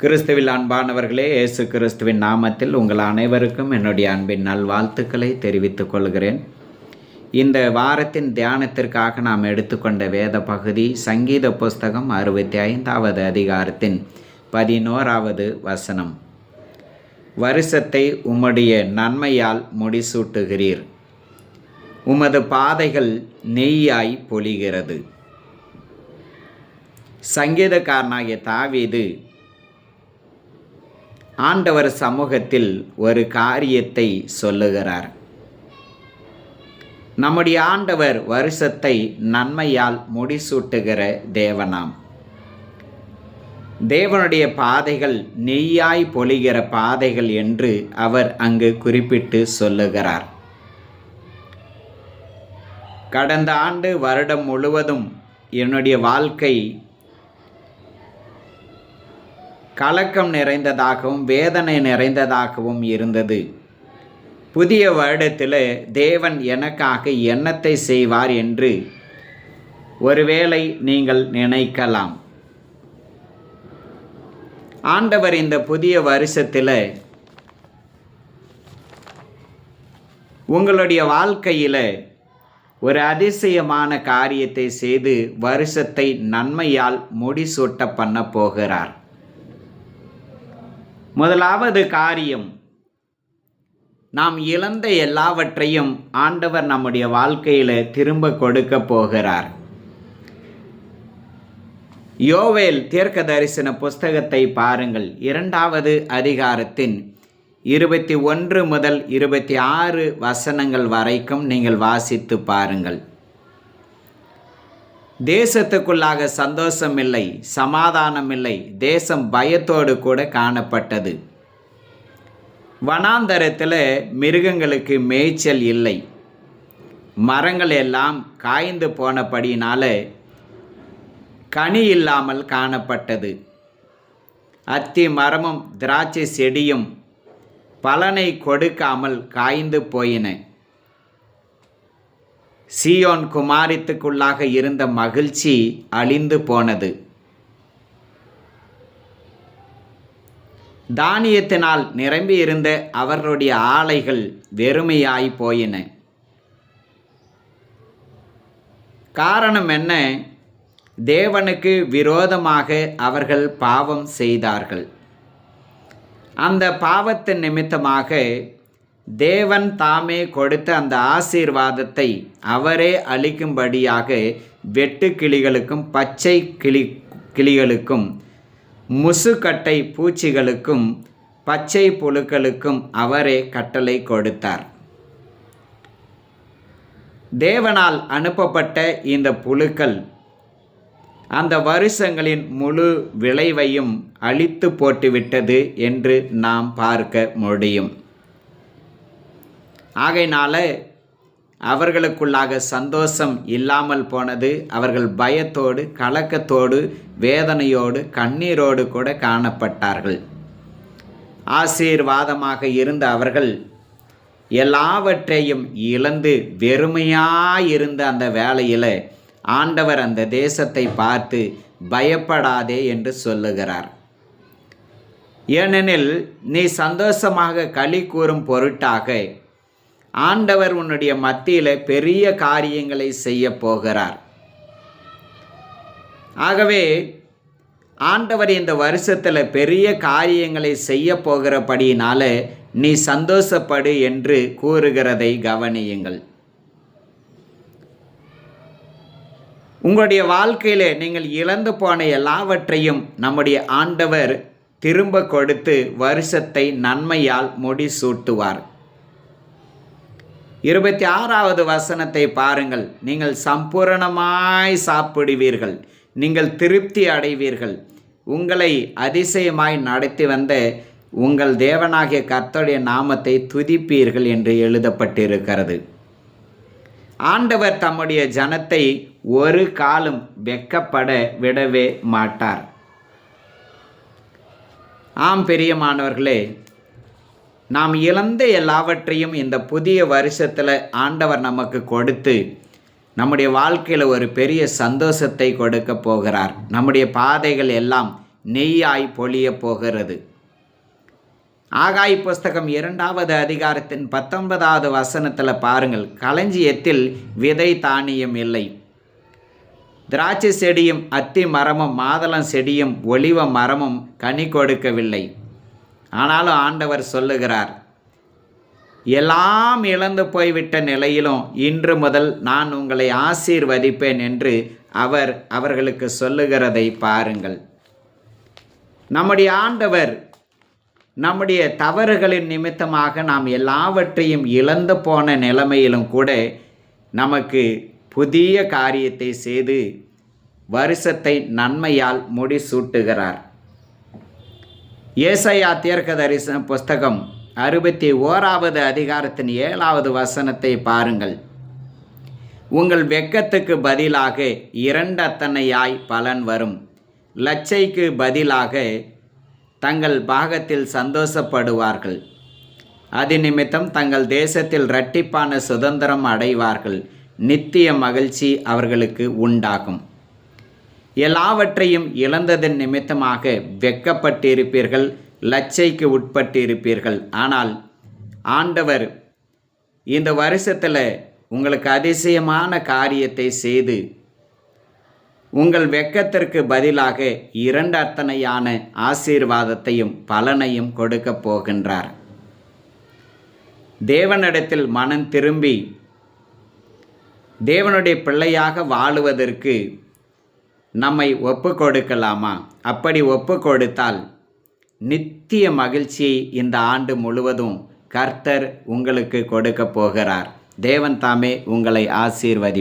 கிறிஸ்துவில் அன்பானவர்களே இயேசு கிறிஸ்துவின் நாமத்தில் உங்கள் அனைவருக்கும் என்னுடைய அன்பின் நல்வாழ்த்துக்களை தெரிவித்துக் கொள்கிறேன். இந்த வாரத்தின் தியானத்திற்காக நாம் எடுத்துக்கொண்ட வேத பகுதி சங்கீத புஸ்தகம் அறுபத்தி ஐந்தாவது அதிகாரத்தின் பதினோராவது வசனம். வருஷத்தை உம்முடைய நன்மையால் முடிசூட்டுகிறீர். உமது பாதைகள் நெய்யாய் பொழிகிறது. சங்கீதக்காரனாகிய தாவீது ஆண்டவர் சமூகத்தில் ஒரு காரியத்தை சொல்லுகிறார். நம்முடைய ஆண்டவர் வருஷத்தை நன்மையால் முடிசூட்டுகிற தேவனாம். தேவனுடைய பாதைகள் நெய்யாய் பொழிகிற பாதைகள் என்று அவர் அங்கு குறிப்பிட்டு சொல்லுகிறார். கடந்த ஆண்டு வருடம் முழுவதும் என்னுடைய வாழ்க்கை கலக்கம் நிறைந்ததாகவும் வேதனை நிறைந்ததாகவும் இருந்தது. புதிய வருடத்தில் தேவன் எனக்காக என்னத்தை செய்வார் என்று ஒருவேளை நீங்கள் நினைக்கலாம். ஆண்டவர் இந்த புதிய வருஷத்தில் உங்களுடைய வாழ்க்கையில் ஒரு அதிசயமான காரியத்தை செய்து வருஷத்தை நன்மையால் முடிசூட்ட பண்ண போகிறார். முதலாவது காரியம் நாம் இழந்த எல்லாவற்றையும் ஆண்டவர் நம்முடைய வாழ்க்கையில் திரும்ப கொடுக்க போகிறார். யோவேல் தீர்க்க தரிசன புஸ்தகத்தை பாருங்கள். இரண்டாவது அதிகாரத்தின் இருபத்தி ஒன்று முதல் இருபத்தி ஆறு வசனங்கள் வரைக்கும் நீங்கள் வாசித்து பாருங்கள். தேசத்துக்குள்ளாக சந்தோஷம் இல்லை சமாதானம் இல்லை தேசம் பயத்தோடு கூட காணப்பட்டது. வனாந்தரத்தில் மிருகங்களுக்கு மேய்ச்சல் இல்லை. மரங்கள் எல்லாம் காய்ந்து போனபடியினால கனி இல்லாமல் காணப்பட்டது. அத்தி மரமும் திராட்சை செடியும் பலனை கொடுக்காமல் காய்ந்து போயின. சியோன் குமாரித்துக்குள்ளாக இருந்த மகிழ்ச்சி அழிந்து போனது. தானியத்தினால் நிரம்பியிருந்த அவர்களுடைய ஆலைகள் வெறுமையாய் போயின. காரணம் என்ன? தேவனுக்கு விரோதமாக அவர்கள் பாவம் செய்தார்கள். அந்த பாவத்தின் நிமித்தமாக தேவன் தாமே கொடுத்த அந்த ஆசீர்வாதத்தை அவரே அளிக்கும்படியாக வெட்டு கிளிகளுக்கும் பச்சை கிளி கிளிகளுக்கும் முசுக்கட்டை பூச்சிகளுக்கும் பச்சை புழுக்களுக்கும் அவரே கட்டளை கொடுத்தார். தேவனால் அனுப்பப்பட்ட இந்த புழுக்கள் அந்த வருஷங்களின் முழு விளைவையும் அழித்து போட்டுவிட்டது என்று நாம் பார்க்க முடியும். ஆகையினால அவர்களுக்குள்ளாக சந்தோஷம் இல்லாமல் போனது அவர்கள் பயத்தோடு கலக்கத்தோடு வேதனையோடு கண்ணீரோடு கூட காணப்பட்டார்கள். ஆசீர்வாதமாக இருந்த அவர்கள் எல்லாவற்றையும் இழந்து வெறுமையாயிருந்த அந்த வேளையில் ஆண்டவர் அந்த தேசத்தை பார்த்து பயப்படாதே என்று சொல்லுகிறார். ஏனெனில் நீ சந்தோஷமாக களி கூறும் பொருட்டாக ஆண்டவர் உன்னுடைய மத்தியில் பெரிய காரியங்களை செய்ய போகிறார். ஆகவே ஆண்டவர் இந்த வருஷத்தில் பெரிய காரியங்களை செய்ய போகிறபடியினால நீ சந்தோஷப்படு என்று கூறுகிறதை கவனியுங்கள். உங்களுடைய வாழ்க்கையில் நீங்கள் இழந்து போன எல்லாவற்றையும் நம்முடைய ஆண்டவர் திரும்ப கொடுத்து வருஷத்தை நன்மையால் முடிசூட்டுவார். இருபத்தி ஆறாவது வசனத்தை பாருங்கள். நீங்கள் சம்பூரணமாய் சாப்பிடுவீர்கள். நீங்கள் திருப்தி அடைவீர்கள். உங்களை அதிசயமாய் நடத்தி வந்த உங்கள் தேவனாகிய கர்த்தருடைய நாமத்தை துதிப்பீர்கள் என்று எழுதப்பட்டிருக்கிறது. ஆண்டவர் தம்முடைய ஜனத்தை ஒரு காலம் வெக்கப்பட விடவே மாட்டார். ஆம் பெரியமானவர்களே நாம் இழந்த எல்லாவற்றையும் இந்த புதிய வருஷத்தில் ஆண்டவர் நமக்கு கொடுத்து நம்முடைய வாழ்க்கையில் ஒரு பெரிய சந்தோஷத்தை கொடுக்க போகிறார். நம்முடைய பாதைகள் எல்லாம் நெய்யாய் பொழியப் போகிறது. ஆகாய் புஸ்தகம் இரண்டாவது அதிகாரத்தின் பத்தொன்பதாவது வசனத்தில் பாருங்கள். களஞ்சியத்தில் விதை தானியம் இல்லை. திராட்சை செடியும் அத்தி மரமும் மாதளம் செடியும் ஒளிவ மரமும் கனி கொடுக்கவில்லை. ஆனாலும் ஆண்டவர் சொல்லுகிறார் எல்லாம் இழந்து போய்விட்ட நிலையிலும் இன்று முதல் நான் உங்களை ஆசீர்வதிப்பேன் என்று அவர் அவர்களுக்கு சொல்லுகிறதை பாருங்கள். நம்முடைய ஆண்டவர் நம்முடைய தவறுகளின் நிமித்தமாக நாம் எல்லாவற்றையும் இழந்து போன நிலைமையிலும் கூட நமக்கு புதிய காரியத்தை செய்து வருஷத்தை நன்மையால் முடிசூட்டுகிறார். ஏசையா தீர்க்க தரிசன புஸ்தகம் அறுபத்தி ஓராவது அதிகாரத்தின் ஏழாவது வசனத்தை பாருங்கள். உங்கள் வெக்கத்துக்கு பதிலாக இரண்டத்தனையாய் பலன் வரும். லட்சைக்கு பதிலாக தங்கள் பாகத்தில் சந்தோஷப்படுவார்கள். அது நிமித்தம் தங்கள் தேசத்தில் இரட்டிப்பான சுதந்திரம் அடைவார்கள். நித்திய மகிழ்ச்சி அவர்களுக்கு உண்டாகும். எல்லாவற்றையும் இழந்ததன் நிமித்தமாக வெக்கப்பட்டிருப்பீர்கள் லட்சைக்கு உட்பட்டிருப்பீர்கள். ஆனால் ஆண்டவர் இந்த வருஷத்தில் உங்களுக்கு அதிசயமான காரியத்தை செய்து உங்கள் வெக்கத்திற்கு பதிலாக இரண்டு அத்தனையான ஆசீர்வாதத்தையும் பலனையும் கொடுக்கப் போகின்றார். தேவனிடத்தில் மனம் திரும்பி தேவனுடைய பிள்ளையாக வாழுவதற்கு நம்மை ஒப்பு கொடுக்கலாமா அப்படி ஒப்பு கொடுத்தால் நித்திய மகிழ்ச்சியை இந்த ஆண்டு முழுவதும் கர்த்தர் உங்களுக்கு கொடுக்க போகிறார். தேவன் தாமே உங்களை ஆசீர்வதி